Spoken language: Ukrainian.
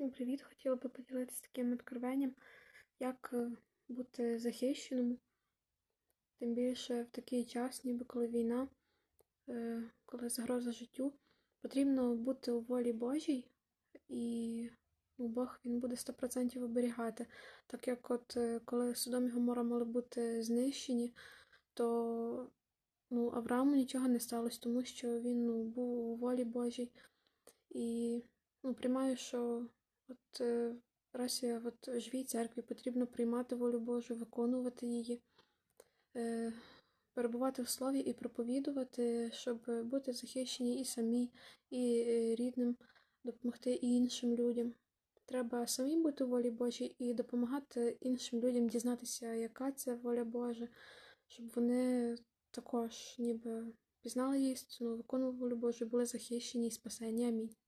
Всім привіт! Хотіла би поділитися таким откровенням, як е, бути захищеному. Тим більше в такий час, ніби коли війна, е, коли загроза життю, потрібно бути у волі Божій, і ну, Бог він буде 100% оберігати. Так як от е, коли Содом і Гомора мали бути знищені, то ну, Аврааму нічого не сталося, тому що він ну, був у волі Божій. І ну, приймаю, що от е, раз от живій церкві потрібно приймати волю Божу, виконувати її, е, перебувати в слові і проповідувати, щоб бути захищені і самі, і е, рідним, допомогти і іншим людям. Треба самим бути у волі Божій і допомагати іншим людям дізнатися, яка це воля Божа, щоб вони також ніби пізнали істину, виконували волю Божу, були захищені і спасені. Амінь.